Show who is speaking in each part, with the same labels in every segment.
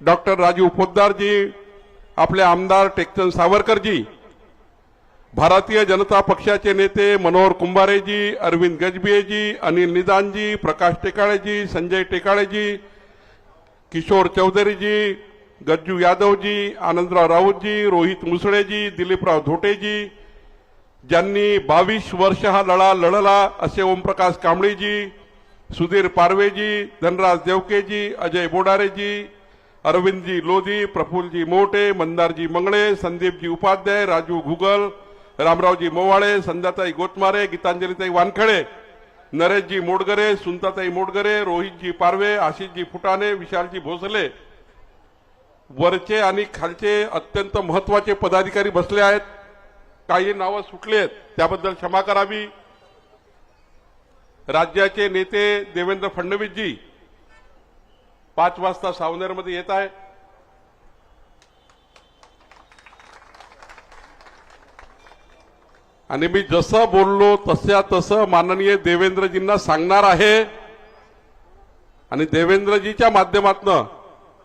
Speaker 1: Doctor Rajiv पोद्दारजी आपले आमदार टेकचंद सावरकरजी भारतीय जनता पक्षाचे नेते मनोहर कुंभारेजी अरविंद गजबियेजी अनिल निदानजी प्रकाश टेकाळेजी संजय टेकाळेजी किशोर चौधरीजी गज्जू यादवजी आनंदराव राऊतजी रोहित मुसळेजी दिलीपराव धोटेजी ज्यांनी बावीस वर्ष हा लढा लढला असे ओमप्रकाश कांबळेजी सुधीर पारवेजी धनराज देवकेजी अजय बोडारेजी अरविंदजी लोधी प्रफुल्लजी मोटे मंदारजी मंगळे संदीपजी उपाध्याय राजू घुगल रामरावजी मोवाळे संध्याताई गोतमारे गीतांजलीताई वानखडे नरेशजी मोडगरे सुनताताई मोडगरे रोहितजी पारवे आशिषजी फुटाणे विशालजी भोसले. वरचे आणि खालचे अत्यंत महत्त्वाचे पदाधिकारी बसले आहेत. काही नावं सुटली आहेत त्याबद्दल क्षमा करावी. राज्याचे नेते देवेंद्र फडणवीसजी पाच वाजता सावनेरमध्ये येत आहे. आणि मी जसं बोललो तसं तसं माननीय देवेंद्रजींना सांगणार आहे. आणि देवेंद्रजीच्या माध्यमातनं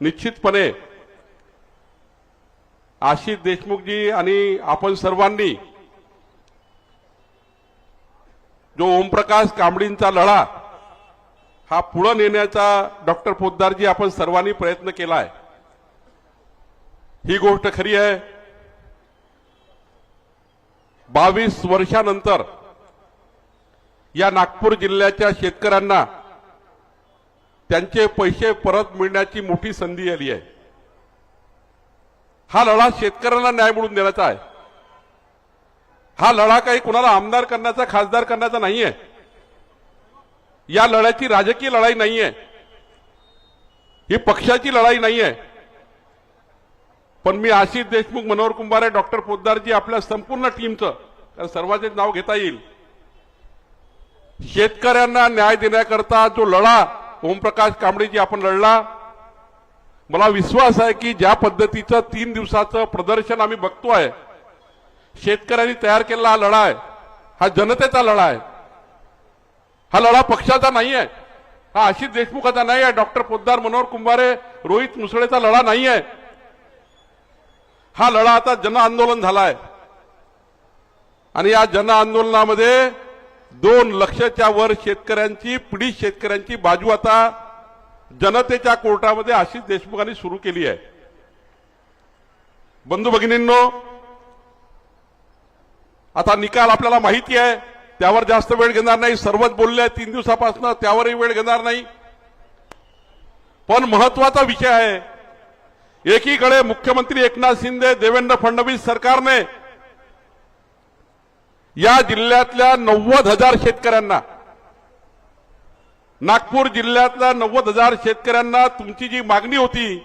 Speaker 1: निश्चितपणे आशिष देशमुखजी आणि आपण सर्वांनी जो ओमप्रकाश कांबळींचा लढा हा पुढे नेण्याचा डॉक्टर पोद्दारजी आपण सर्वांनी प्रयत्न केला आहे ही गोष्ट खरी आहे. बावीस वर्षानंतर या नागपूर जिल्ह्याच्या शेतकऱ्यांना त्यांचे पैसे परत मिळण्याची मोठी संधी आली आहे. हा लढा शेतकऱ्यांना न्याय मिळून देण्याचा आहे. हा लढा काही कुणाला आमदार करण्याचा खासदार करण्याचा नाही आहे या लढ्याची राजकीय लढाई नाहीये. ही पक्षाची लढाई नाहीये. पण मी आशिष देशमुख मनोहर कुंभारे डॉक्टर पोद्दारजी आपल्या संपूर्ण टीमचं त्या सर्वांचे नाव घेता येईल. शेतकऱ्यांना न्याय देण्याकरता जो लढा ओमप्रकाश कांबळेजी आपण लढला मला विश्वास आहे की ज्या पद्धतीचं तीन दिवसाचं प्रदर्शन आम्ही बघतो आहे शेतकऱ्यांनी तयार केलेला हा लढा आहे हा जनतेचा लढा आहे. हा लढा पक्षाचा नाही आहे हा आशिष देशमुखाचा नाही आहे डॉक्टर पोद्दार मनोहर कुंभारे रोहित मुसळेचा लढा नाही आहे हा लढा आता जन आंदोलन झालाय. आणि या जन आंदोलनामध्ये दोन लक्षच्या वर शेतकऱ्यांची पीडित शेतकऱ्यांची बाजू आता जनतेच्या कोर्टामध्ये आशिष देशमुखांनी सुरू केली आहे. बंधू भगिनींनो आता निकाल आपल्याला माहिती आहे. त्यावर जास्त वेळ घेणार नाही. सर्वच बोलले तीन दिवसापासून त्यावरही वेळ घेणार नाही. पण महत्त्वाचा विषय आहे. एकीकडे मुख्यमंत्री एकनाथ शिंदे देवेंद्र फडणवीस सरकारने या जिल्ह्यातल्या नव्वद हजार शेतकऱ्यांना नागपूर जिल्ह्यातल्या नव्वद हजार शेतकऱ्यांना तुमची जी मागणी होती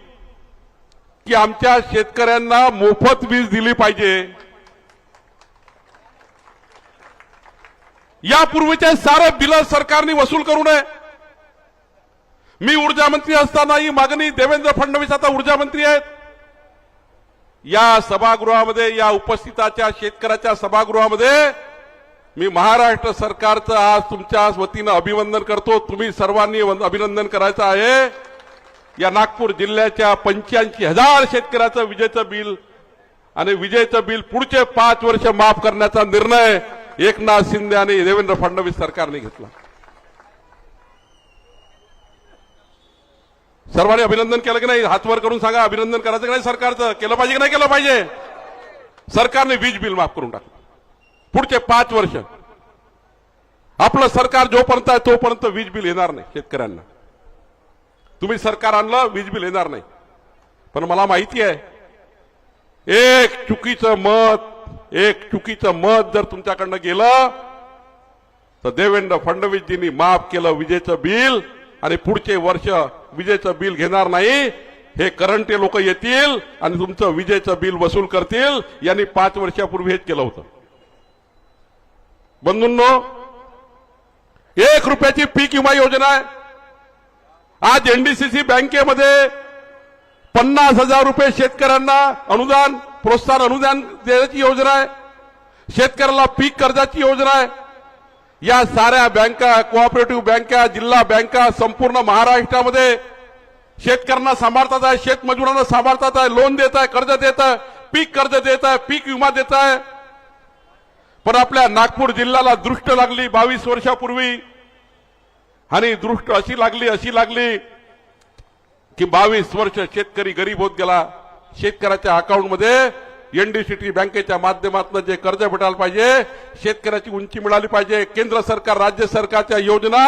Speaker 1: की आमच्या शेतकऱ्यांना मोफत वीज दिली पाहिजे. यापूर्वीचे सारे बिल सरकारने वसूल करू नये. मी ऊर्जा मंत्री असताना ही मागणी देवेंद्र फडणवीस आता ऊर्जा मंत्री आहेत. या सभागृहामध्ये या उपस्थिताच्या शेतकऱ्याच्या सभागृहामध्ये मी महाराष्ट्र सरकारचं आज तुमच्या वतीनं अभिनंदन करतो. तुम्ही सर्वांनी अभिनंदन करायचं आहे. या नागपूर जिल्ह्याच्या पंच्याऐंशी हजार शेतकऱ्याचं विजेचं बिल आणि विजेचं बिल पुढचे पाच वर्ष माफ करण्याचा निर्णय एकनाथ शिंदे आणि देवेंद्र फडणवीस सरकारने घेतला. सर्वांनी अभिनंदन केलं की नाही? हातवर करून सांगा अभिनंदन करायचं की नाही? सरकारचं केलं पाहिजे की नाही? केलं पाहिजे. सरकारने वीज बिल माफ करून टाकलं. पुढचे पाच वर्ष. आपलं सरकार जोपर्यंत आहे तोपर्यंत वीज बिल येणार नाही शेतकऱ्यांना. तुम्ही सरकार आणलं वीज बिल येणार नाही. पण मला माहिती आहे एक चुकीचं मत एक चुकीचं मत जर तुमच्याकडनं गेलं तर देवेंद्र फडणवीसजींनी माफ केलं विजेचं बिल आणि पुढचे वर्ष विजेचं बिल घेणार नाही. हे करंटे लोक येतील आणि तुमचं विजेचं बिल वसूल करतील. यांनी पाच वर्षापूर्वी हेच केलं होतं. बंधूंनो एक रुपयाची पीक विमा योजना आहे. आज एनडीसीसी बँकेमध्ये पन्नास हजार रुपये शेतकऱ्यांना अनुदान प्रोत्साहन अनुदान देण्याची योजना आहे. शेतकऱ्याला पीक कर्जाची योजना आहे. या साऱ्या बँका कोऑपरेटिव्ह बँका जिल्हा बँका संपूर्ण महाराष्ट्रामध्ये शेतकऱ्यांना सांभाळतात आहे शेतमजुरांना सांभाळतात आहे लोन देत आहे कर्ज देत आहे पीक कर्ज देत आहे पीक विमा देत आहे. पण आपल्या नागपूर जिल्ह्याला दृष्ट लागली बावीस वर्षापूर्वी. आणि दृष्ट अशी लागली अशी लागली की बावीस वर्ष शेतकरी गरीब होत गेला. शेतकऱ्याच्या अकाउंटमध्ये एनडीसीटी बँकेच्या माध्यमातून जे कर्ज भेटायला पाहिजे शेतकऱ्याची उंची मिळाली पाहिजे केंद्र सरकार राज्य सरकारच्या योजना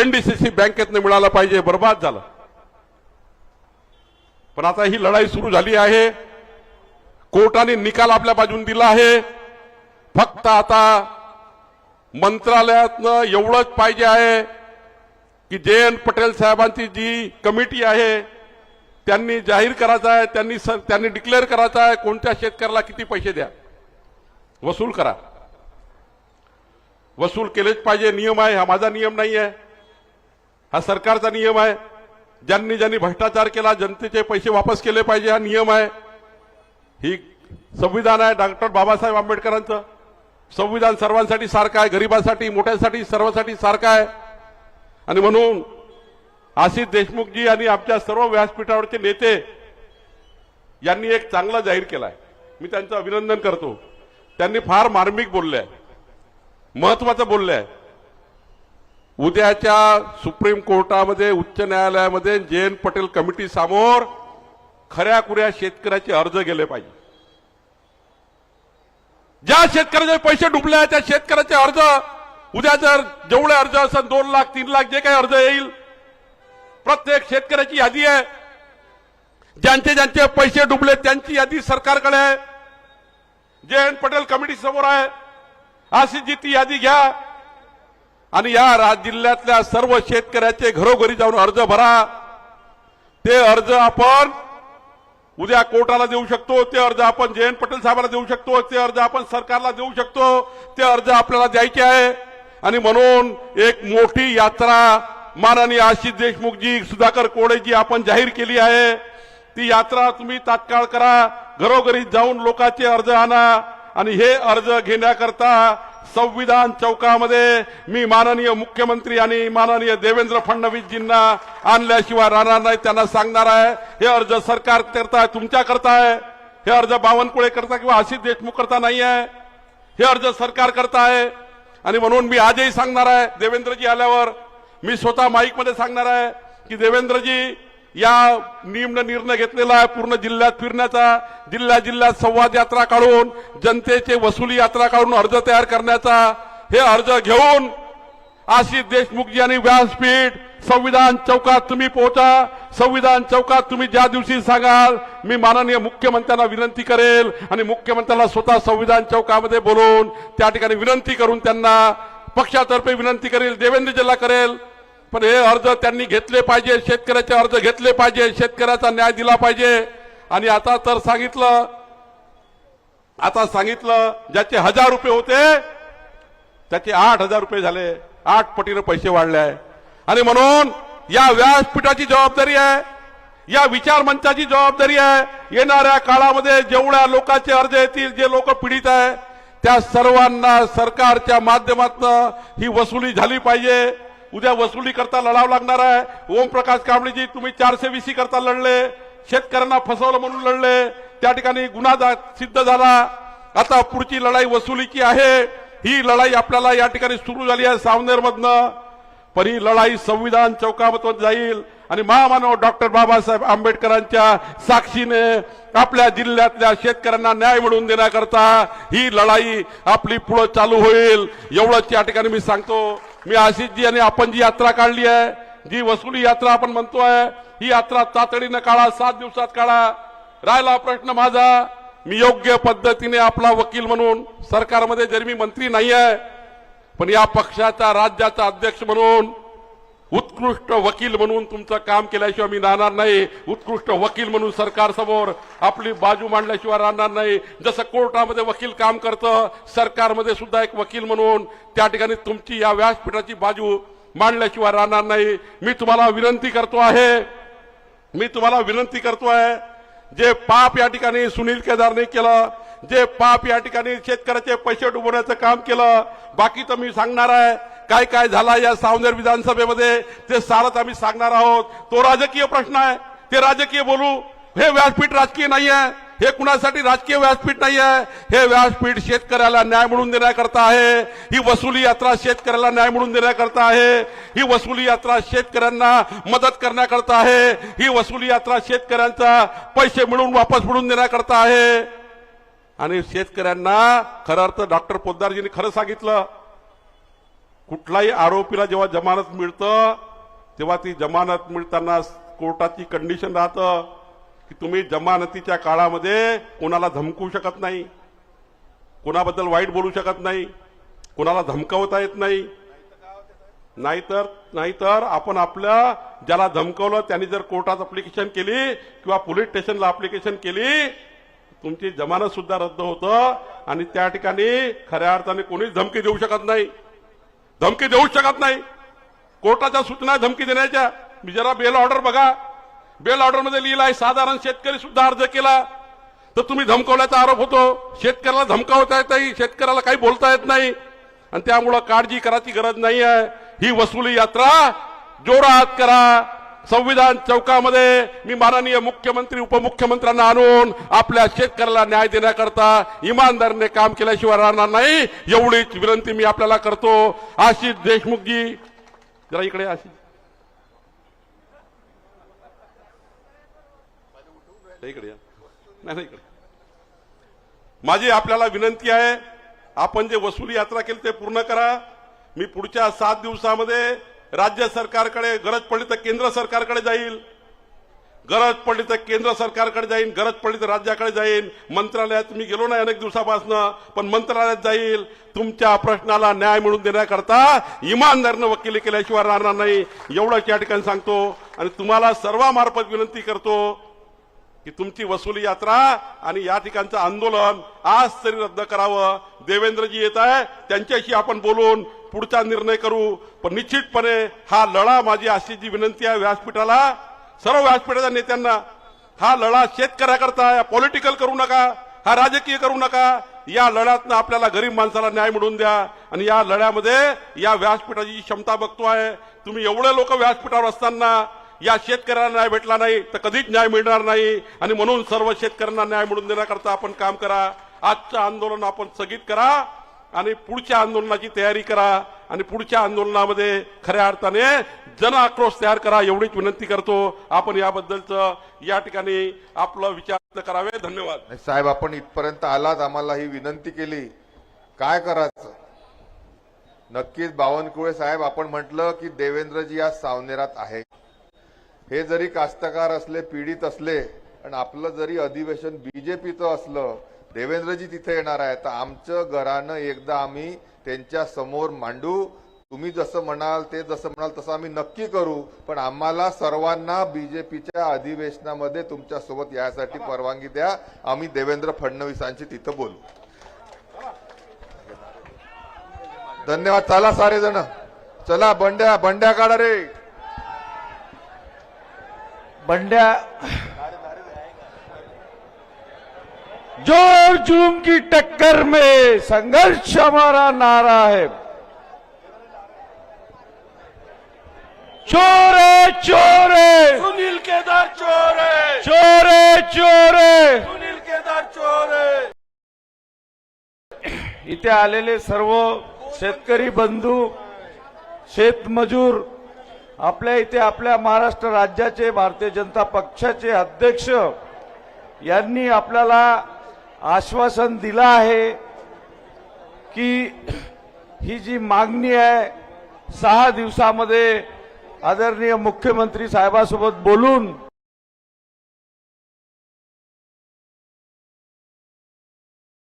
Speaker 1: एनडीसीसी बँकेतनं मिळायला पाहिजे बर्बाद झालं. पण आता ही लढाई सुरू झाली आहे. कोर्टाने निकाल आपल्या बाजून दिला आहे. फक्त आता मंत्रालयातनं एवढंच पाहिजे आहे की जयंत पटेल साहेबांची जी कमिटी आहे त्यांनी जाहीर करायचा आहे त्यांनी स- त्यांनी डिक्लेअर करायचा आहे कोणत्या शेतकऱ्याला किती पैसे द्या. वसूल करा. वसूल केलेच पाहिजे नियम आहे हा माझा नियम नाही आहे. हा सरकारचा नियम आहे. ज्यांनी ज्यांनी भ्रष्टाचार केला जनतेचे पैसे वापस केले पाहिजे हा नियम आहे. ही संविधान आहे डॉक्टर बाबासाहेब आंबेडकरांचं. संविधान सर्वांसाठी सारखं आहे गरिबांसाठी मोठ्यांसाठी सर्वांसाठी सारखं आहे. आणि म्हणून आशिष देशमुखजी आणि आमच्या सर्व व्यासपीठावरचे नेते यांनी एक चांगला जाहीर केलाय. मी त्यांचं अभिनंदन करतो. त्यांनी फार मार्मिक बोलले आहे महत्वाचं बोलले आहे उद्याच्या सुप्रीम कोर्टामध्ये उच्च न्यायालयामध्ये जे एन पटेल कमिटी समोर खऱ्या खुऱ्या शेतकऱ्याचे अर्ज गेले पाहिजे. ज्या शेतकऱ्याचे पैसे डुबले त्या शेतकऱ्याचे अर्ज उद्या जर जेवढे अर्ज असेल दोन लाख तीन लाख जे काही अर्ज येईल प्रत्येक शेतकऱ्याची यादी आहे. ज्यांचे ज्यांचे पैसे डुबले त्यांची यादी सरकारकडे आहे. जे एन पटेल कमिटी समोर आहे. अशी ती यादी घ्या. आणि या जिल्ह्यातल्या सर्व शेतकऱ्याचे घरोघरी जाऊन अर्ज भरा. ते अर्ज आपण उद्या कोर्टाला देऊ शकतो. ते अर्ज आपण जयंत पटेल साहेबांना देऊ शकतो. ते अर्ज आपण सरकारला देऊ शकतो. ते अर्ज आपल्याला द्यायचे आहे. आणि म्हणून एक मोठी यात्रा माननीय आशिष देशमुखजी सुधाकर कोडेजी आपण जाहीर केली आहे. ती यात्रा तुम्ही तात्काळ करा. घरोघरी जाऊन लोकांचे अर्ज आणा आणि हे अर्ज घेण्याकरता संविधान चौकामध्ये मी माननीय मुख्यमंत्री आणि माननीय देवेंद्र फडणवीसजींना आणल्याशिवाय राहणार नाही त्यांना सांगणार आहे. हे अर्ज सरकार करताय तुमच्या करताय. हे अर्ज बावनकुळे करता किंवा आशिष देशमुख करता नाही आहे. हे अर्ज सरकार करताय. आणि म्हणून मी आजही सांगणार आहे देवेंद्रजी आल्यावर मी स्वतः माईकमध्ये सांगणार आहे की देवेंद्रजी या निम्न निर्णय घेतलेला आहे पूर्ण जिल्ह्यात फिरण्याचा. जिल्ह्या जिल्ह्यात संवाद यात्रा काढून जनतेचे वसुली यात्रा काढून अर्ज तयार करण्याचा. हे अर्ज घेऊन आशिष देशमुखजी आणि व्यासपीठ संविधान चौकात तुम्ही पोहोचा. संविधान चौकात तुम्ही ज्या दिवशी सांगाल मी माननीय मुख्यमंत्र्यांना विनंती करेल आणि मुख्यमंत्र्यांना स्वतः संविधान चौकामध्ये बोलवून त्या ठिकाणी विनंती करून त्यांना पक्षातर्फे विनंती करेल देवेंद्रजीला करेल. पण हे अर्ज त्यांनी घेतले पाहिजे शेतकऱ्याचे अर्ज घेतले पाहिजे शेतकऱ्याचा न्याय दिला पाहिजे. आणि आता तर सांगितलं आता सांगितलं ज्याचे हजार रुपये होते त्याचे आठ हजार रुपये झाले. आठ पटीनं पैसे वाढले आहे. आणि म्हणून या व्यासपीठाची जबाबदारी आहे या विचार मंचाची जबाबदारी आहे. येणाऱ्या काळामध्ये जेवढ्या लोकांचे अर्ज येतील जे लोक पीडित आहे त्या सर्वांना सरकारच्या माध्यमातून ही वसुली झाली पाहिजे. उद्या वसुली करता लढावं लागणार आहे. ओमप्रकाश कांबळेजी तुम्ही चारशे वीसी करता लढले. शेतकऱ्यांना फसवलं म्हणून लढले. त्या ठिकाणी गुन्हा सिद्ध झाला. आता पुढची लढाई वसुलीची आहे. ही लढाई आपल्याला या ठिकाणी सुरू झाली आहे सावनेरमधनं. पण ही लढाई संविधान चौकामधून जाईल. आणि महामानव डॉक्टर बाबासाहेब आंबेडकरांच्या साक्षीने आपल्या जिल्ह्यातल्या शेतकऱ्यांना न्याय मिळवून देण्याकरता ही लढाई आपली पुढं चालू होईल. एवढंच या ठिकाणी मी सांगतो. मी आशिषजी आणि आपण जी यात्रा काढली आहे जी वसुली यात्रा आपण म्हणतोय ही यात्रा तातडीनं काढा सात दिवसात काढा. राहिला प्रश्न माझा मी योग्य पद्धतीने आपला वकील म्हणून सरकारमध्ये जरी मी मंत्री नाही आहे पण या पक्षाचा राज्याचा अध्यक्ष म्हणून उत्कृष्ट वकील म्हणून तुमचं काम केल्याशिवाय मी राहणार नाही. उत्कृष्ट वकील म्हणून सरकारसमोर आपली बाजू मांडल्याशिवाय राहणार नाही. जसं कोर्टामध्ये वकील काम करतं सरकारमध्ये सुद्धा एक वकील म्हणून त्या ठिकाणी तुमची या व्यासपीठाची बाजू मांडल्याशिवाय राहणार नाही. मी तुम्हाला विनंती करतो आहे मी तुम्हाला विनंती करतो आहे जे पाप या ठिकाणी सुनील केदारने केलं जे पाप या ठिकाणी शेतकऱ्याचे पैसे डुबवण्याचं काम केलं बाकी तर मी सांगणार आहे काय काय झाला या सावनेर विधानसभेमध्ये ते सारच आम्ही सांगणार आहोत. तो राजकीय प्रश्न आहे. ते राजकीय बोलू. हे व्यासपीठ राजकीय नाही आहे हे कुणासाठी राजकीय व्यासपीठ नाही आहे हे व्यासपीठ शेतकऱ्याला न्याय म्हणून देण्याकरता आहे. ही वसुली यात्रा शेतकऱ्याला न्याय म्हणून देण्याकरता आहे. ही वसुली यात्रा शेतकऱ्यांना मदत करण्याकरता आहे. ही वसुली यात्रा शेतकऱ्यांचा पैसे मिळवून वापस मिळून देण्याकरता आहे. आणि शेतकऱ्यांना खरं अर्थ डॉक्टर पोद्दारजींनी खरं सांगितलं. कुठलाही आरोपीला जेव्हा जमानत मिळतं तेव्हा ती जमानत मिळताना कोर्टाची कंडिशन राहतं की तुम्ही जमानतीच्या काळामध्ये कोणाला धमकू शकत नाही कोणाबद्दल वाईट बोलू शकत नाही कोणाला धमकावता येत नाही. नाहीतर नाहीतर आपण आपल्या ज्याला धमकवलं त्यांनी जर कोर्टात अप्लिकेशन केली किंवा पोलीस स्टेशनला अप्लिकेशन केली तुमची जमानत सुद्धा रद्द होतं आणि त्या ठिकाणी खऱ्या अर्थाने कोणीच धमकी देऊ शकत नाही. धमकी देऊच शकत नाही. कोर्टाच्या सूचना धमकी देण्याच्या. मी जरा बेल ऑर्डर बघा. बेल ऑर्डरमध्ये लिहिलं आहे साधारण शेतकरी सुद्धा अर्ज केला. तर तुम्ही धमकवल्याचा आरोप होतो. शेतकऱ्याला धमकावता येत नाही शेतकऱ्याला काही बोलता येत नाही. आणि त्यामुळं काळजी करायची गरज नाही आहे ही वसुली यात्रा जोरात करा. संविधान चौकामध्ये मी माननीय मुख्यमंत्री उपमुख्यमंत्र्यांना आणून आपल्या शेतकऱ्याला न्याय देण्याकरता इमानदारीने काम केल्याशिवाय राहणार नाही एवढीच विनंती मी आपल्याला करतो. आशिष देशमुखजी जरा इकडे आशिष. इकडे नाही नाही, इकडे. माझी आपल्याला विनंती आहे आपण जे वसुली यात्रा केली ते पूर्ण करा. मी पुढच्या सात दिवसामध्ये राज्य सरकारकडे गरज पडली तर केंद्र सरकारकडे जाईल. गरज पडली तर केंद्र सरकारकडे जाईन गरज पडली तर राज्याकडे जाईन. मंत्रालयात मी गेलो नाही अनेक दिवसापासून पण मंत्रालयात जाईल. तुमच्या प्रश्नाला न्याय मिळवून देण्याकरता इमानदारनं वकिली केल्याशिवाय राहणार नाही. एवढंच या ठिकाणी सांगतो. आणि तुम्हाला सर्वामार्फत विनंती करतो की तुमची वसुली यात्रा आणि या ठिकाणचं आंदोलन आज तरी रद्द करावं. देवेंद्रजी येत आहे त्यांच्याशी आपण बोलून पुढचा निर्णय करू. पण निश्चितपणे हा लढा माझी अशी जी विनंती आहे व्यासपीठाला. सर्व व्यासपीठाच्या नेत्यांना हा लढा शेतकऱ्याकरता पॉलिटिकल करू नका. हा राजकीय करू नका. या लढ्यातनं आपल्याला गरीब माणसाला न्याय मिळवून द्या. आणि या लढ्यामध्ये या व्यासपीठाची क्षमता बघतो आहे तुम्ही एवढे लोक व्यासपीठावर असताना या शेतकऱ्यांना न्याय भेटला नाही तर कधीच न्याय मिळणार नाही. आणि म्हणून सर्व शेतकऱ्यांना न्याय मिळवून देण्याकरता आपण काम करा. आजचं आंदोलन आपण स्थगित करा. आणि पुढच्या आंदोलनाची तयारी करा आणि पुढच्या आंदोलनामध्ये खऱ्या अर्थाने जन आक्रोश तयार करा एवढीच विनंती करतो. आपण याबद्दलचं या ठिकाणी आपलं विचार करावे. धन्यवाद.
Speaker 2: साहेब आपण इथपर्यंत आलात. आम्हाला ही विनंती केली. काय करायचं? नक्कीच बावनकुळे साहेब आपण म्हटलं की देवेंद्रजी आज सावनेरात आहे हे जरी कास्तकार असले पीडित असले आणि आपलं जरी अधिवेशन बीजेपीचं असलं देवेंद्रजी तिथे येणार आहे तर आमचं घरानं एकदा आम्ही त्यांच्यासमोर मांडू. तुम्ही जसं म्हणाल ते जसं म्हणाल तसं आम्ही नक्की करू. पण आम्हाला सर्वांना बीजेपीच्या अधिवेशनामध्ये तुमच्यासोबत यासाठी परवानगी द्या. आम्ही देवेंद्र फडणवीसांशी तिथं बोलू. धन्यवाद. चला सारे जण चला बंड्या बंड्या काढा रे.
Speaker 3: बंड्या जोर जुलूम की टक्कर में संघर्ष हमारा नारा है। चोर है चोर। है
Speaker 4: सुनील केदार चोर। है
Speaker 3: चोर है चोर। है
Speaker 4: सुनील केदार चोर।
Speaker 3: इथे आलेले सर्व शेतकरी बंधू शेतमजूर आपल्या इथे आपल्या महाराष्ट्र राज्याचे भारतीय जनता पक्षाचे अध्यक्ष यांनी आपल्याला आश्वासन दिलं आहे की ही जी मागणी आहे सहा दिवसामध्ये आदरणीय मुख्यमंत्री साहेबासोबत बोलून